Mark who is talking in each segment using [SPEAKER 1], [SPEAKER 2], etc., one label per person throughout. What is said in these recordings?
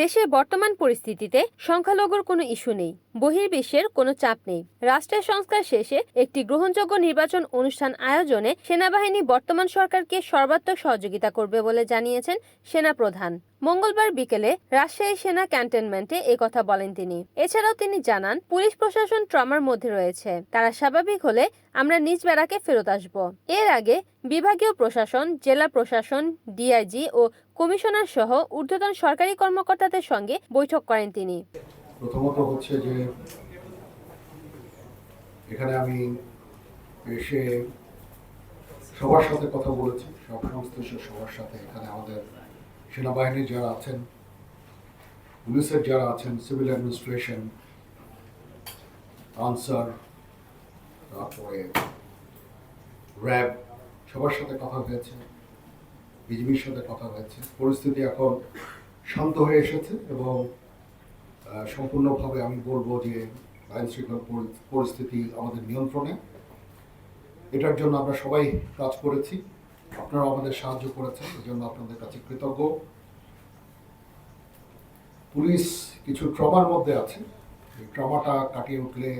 [SPEAKER 1] দেশের বর্তমান পরিস্থিতিতে সংখ্যালঘুর কোনো ইস্যু নেই, বহির্বিশ্বের কোনো চাপ নেই। রাষ্ট্রের সংস্কার শেষে একটি গ্রহণযোগ্য নির্বাচন অনুষ্ঠান আয়োজনে সেনাবাহিনী বর্তমান সরকারকে সর্বাত্মক সহযোগিতা করবে বলে জানিয়েছেন সেনাপ্রধান। মঙ্গলবার বিকেলে রাজশাহী সেনা ক্যান্টনমেন্টে কথা বলেন তিনি। এছাড়াও তিনি জানান, পুলিশ প্রশাসন ট্রমার মধ্যে রয়েছে। তারা স্বাভাবিক হলে আমরা নিজ বেড়াকে ফেরত আসব। এর আগে বিভাগীয় প্রশাসন, জেলা প্রশাসন, ডিআইজি ও কমিশনার সহ ঊর্ধ্বতন সরকারি কর্মকর্তাদের সঙ্গে বৈঠক করেন তিনি।
[SPEAKER 2] প্রথমত হচ্ছে যে, এখানে আমি এসে সবার সাথে কথা বলেছি, সব সংশ্লিষ্ট সবার সাথে এখানে আমাদের সেনাবাহিনীর যারা আছেন, পুলিশের যারা আছেন সিভিল অ্যাডমিনিস্ট্রেশন আনসার, তারপরে র্যাব, সবার সাথে কথা হয়েছে, বিজিবির সাথে কথা হয়েছে। পরিস্থিতি এখন শান্ত হয়ে এসেছে এবং সম্পূর্ণভাবে আমি বলব যে আইন শৃঙ্খলা পরি- পরিস্থিতি আমাদের নিয়ন্ত্রণে। এটার জন্য আমরা সবাই কাজ করেছি। আপনারা আমাদের সাহায্য করেছেন এই জন্য আপনাদের কাছে কৃতজ্ঞ। পুলিশ কিছু ট্রমার মধ্যে আছে। এই ট্রমাটা কাটিয়ে উঠলে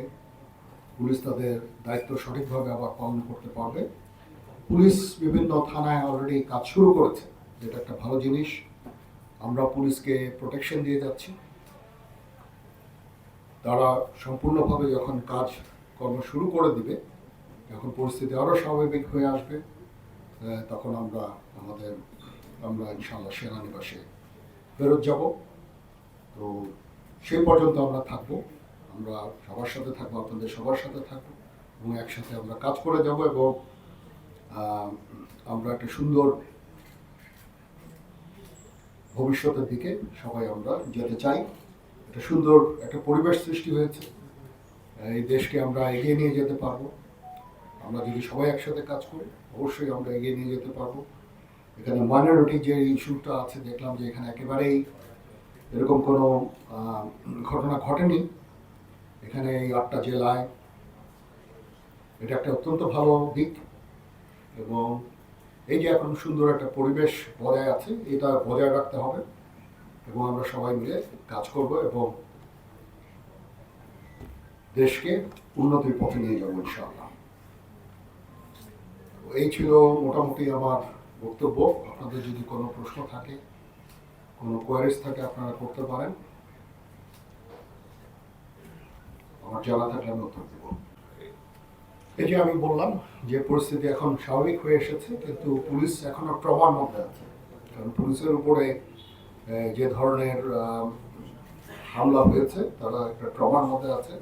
[SPEAKER 2] পুলিশ তাদের দায়িত্ব সঠিকভাবে আবার পালন করতে পারবে। পুলিশ বিভিন্ন থানায় অলরেডি কাজ শুরু করেছে, যেটা একটা ভালো জিনিস। আমরা পুলিশকে প্রোটেকশন দিয়ে যাচ্ছি। তারা সম্পূর্ণভাবে যখন কাজ কর্ম শুরু করে দিবে, যখন পরিস্থিতি আরও স্বাভাবিক হয়ে আসবে তখন আমরা আমাদের, আমরা ইনশাল্লাহ সেনানিবাসে ফেরত যাব। তো সেই পর্যন্ত আমরা থাকব। আমরা সবার সাথে থাকব, আপনাদের সবার সাথে থাকব এবং একসাথে আমরা কাজ করে যাব এবং আমরা একটা সুন্দর ভবিষ্যতের দিকে সবাই আমরা যেতে চাই। একটা সুন্দর একটা পরিবেশ সৃষ্টি হয়েছে। এই দেশকে আমরা এগিয়ে নিয়ে যেতে পারব। আমরা যদি সবাই একসাথে কাজ করি, অবশ্যই আমরা এগিয়ে নিয়ে যেতে পারব। এখানে মাইনরিটি যে ইস্যুটা আছে, দেখলাম যে এখানে একেবারেই এরকম কোনো ঘটনা ঘটেনি। এখানে এই আটটা জেলায় এটা একটা অত্যন্ত ভালো দিক এবং এই যে এখন সুন্দর একটা পরিবেশ বজায় আছে, এটা বজায় রাখতে হবে এবং আমরা সবাই মিলে কাজ করব এবং দেশকে উন্নতির পথে নিয়ে যাব ইনশাআল্লাহ। এই ছিল মোটামুটি আমার বক্তব্য। আপনাদের যদি কোনো প্রশ্ন থাকে, কোনো কোয়ারিজ থাকে, আপনারা করতে পারেন। আমার জানা থাকলে আমি উত্তর দেবো। এই যে আমি বললাম যে পরিস্থিতি এখন স্বাভাবিক হয়ে এসেছে, কিন্তু পুলিশ এখনও ট্রমার মধ্যে আছে। কারণ পুলিশের উপরে যে ধরনের হামলা হয়েছে, তারা একটা ট্রমার মধ্যে আছে।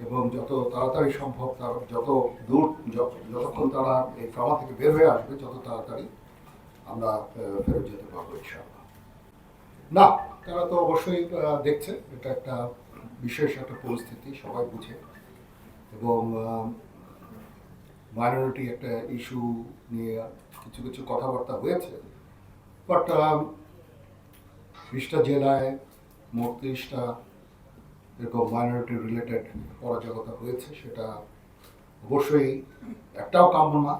[SPEAKER 2] এবং যত তাড়াতাড়ি সম্ভব তার যত দূর, যত- যতক্ষণ তারা এই ট্রমা থেকে বের হয়ে আসবে, যত তাড়াতাড়ি আমরা ফেরত যেতে পারব, ইনশাআল্লাহ। না, তারা তো অবশ্যই দেখছে, এটা একটা বিশেষ একটা পরিস্থিতি, সবাই বুঝে। এবং মাইনরিটি একটা ইস্যু নিয়ে কিছু কিছু কথাবার্তা হয়েছে। বাট বিশটা জেলায় মোট তিরিশটা এরকম মাইনরিটি রিলেটেড অরাজকতা হয়েছে সেটা অবশ্যই একটাও কাম্য না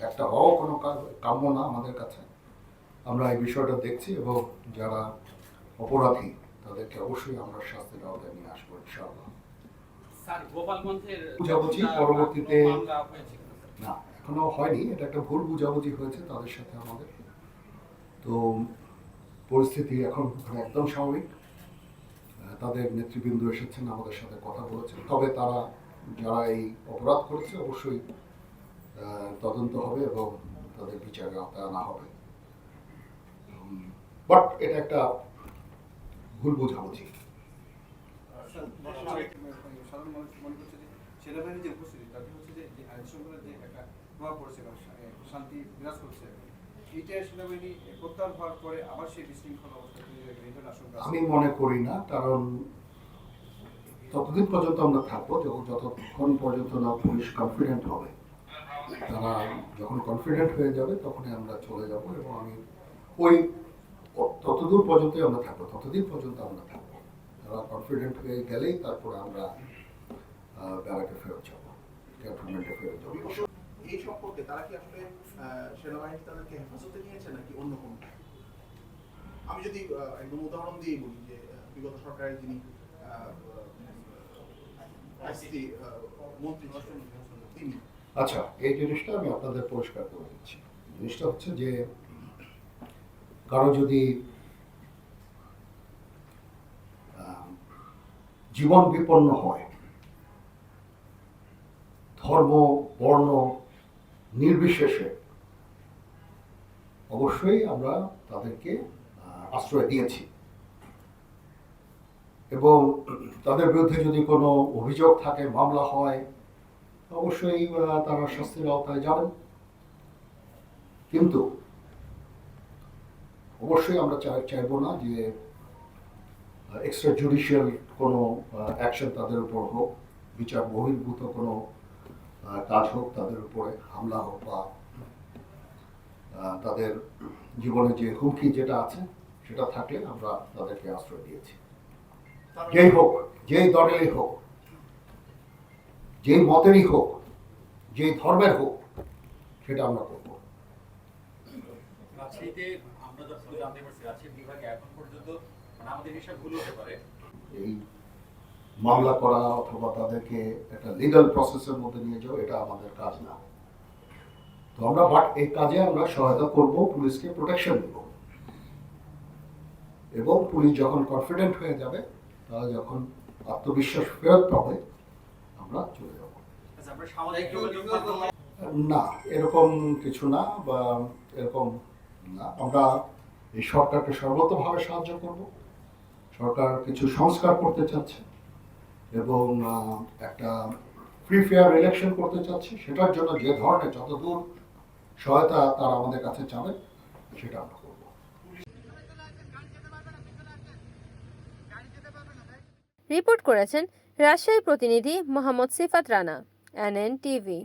[SPEAKER 2] একটা হওয়াও কোনো কাম্য না আমাদের কাছে। আমরা এই বিষয়টা দেখছি এবং যারা অপরাধী তাদেরকে অবশ্যই আমরা শাস্তির আওতায় নিয়ে আসব ইনশাআল্লাহ। বুঝাবুঝি পরবর্তীতে-? না এখনও হয়নি এটা একটা ভুল বুঝাবুঝি হয়েছে তাদের সাথে আমাদের। তো পরিস্থিতি এখন একদম স্বাভাবিক। তাদের নেতৃবৃন্দ এসেছেন, আমাদের সাথে কথা বলেছেন। তবে তারা যারা এই অপরাধ করেছে অবশ্যই তদন্ত হবে এবং তাদের বিচারে আওতায় আনা হবে। বাট এটা একটা ভুল বুঝাবুঝি।
[SPEAKER 3] সেনাবাহিনীর যে উপস্থিতি, তাতে হচ্ছে যে আইন শৃঙ্খলার যে একটা প্রভাব পড়ছে শান্তি বিরাজ করছে।
[SPEAKER 2] আমি মনে করি না, কারণ ততদিন পর্যন্ত আমরা থাকব যখন যতক্ষণ পর্যন্ত না পুলিশ কনফিডেন্ট হবে, তারা যখন কনফিডেন্ট হয়ে যাবে, তখনই আমরা চলে যাব এবং আমি ওই ততদূর পর্যন্তই আমরা থাকব, ততদিন পর্যন্ত আমরা থাকব। তারা কনফিডেন্ট হয়ে গেলেই তারপরে আমরা ব্যারাকে ফেরত যাব ফেরত যাব।
[SPEAKER 4] এই সম্পর্কে তারা কি আসলে সেনাবাহিনী তাদেরকে হেফাজতে নিয়েছে নাকি অন্য কোনো? আমি যদি একদম উদাহরণ দিয়ে বলি যে বিগত সরকারের যিনি
[SPEAKER 2] আচ্ছা এই জিনিসটা আমি আপনাদের পরিষ্কার করে দিচ্ছি। জিনিসটা হচ্ছে যে, কারও যদি জীবন বিপন্ন হয়, ধর্ম, বর্ণ নির্বিশেষে অবশ্যই আমরা তাদেরকে আশ্রয় দিয়েছি। এবং তাদের বিরুদ্ধে যদি কোনো অভিযোগ থাকে, মামলা হয়, অবশ্যই তারা শাস্তির আওতায় যাবেন। কিন্তু অবশ্যই আমরা চাই চাইব না যে এক্সট্রা জুডিশিয়াল কোনো অ্যাকশন তাদের উপর হোক, বিচার বহির্ভূত কোনো কাজ হোক তাদের উপরে হামলা হোক বা তাদের জীবনে যে হুমকি যেটা আছে সেটা থাকলে আমরা তাদেরকে আশ্রয় দিয়েছি। যেই হোক যেই দলেরই হোক যেই মতেরই হোক যেই ধর্মের হোক সেটা আমরা করব।
[SPEAKER 5] আমরা যতটুকু জানতে পারছি রাজশাহী বিভাগে এখন পর্যন্ত মানে আমাদের হিসাব ভুল হতে পারে।
[SPEAKER 2] এই মামলা করা অথবা তাদেরকে একটা লিগাল প্রসেসের মধ্যে নিয়ে যাওয়া, এটা আমাদের কাজ না। তো আমরা বাট এই কাজে আমরা সহায়তা করব, পুলিশকে প্রোটেকশন দেব। এবং পুলিশ যখন কনফিডেন্ট হয়ে যাবে, তারা যখন আত্মবিশ্বাস ফেরত পাবে, আমরা চলে যাব। না, এরকম কিছু না বা এরকম না। আমরা এই সরকারকে সর্বতভাবে সাহায্য করব। সরকার কিছু সংস্কার করতে চাচ্ছে। এবং একটা ফ্রি ফেয়ার ইলেকশন করতে চাচ্ছি, সেটার জন্য যে ধরনের যতদূর সহায়তা তারা আমাদের কাছে চাবে, সেটা আমরা করব।
[SPEAKER 1] রিপোর্ট করেছেন রাজশাহী প্রতিনিধি মোহাম্মদ সিফাত রানা, এনএন টিভি।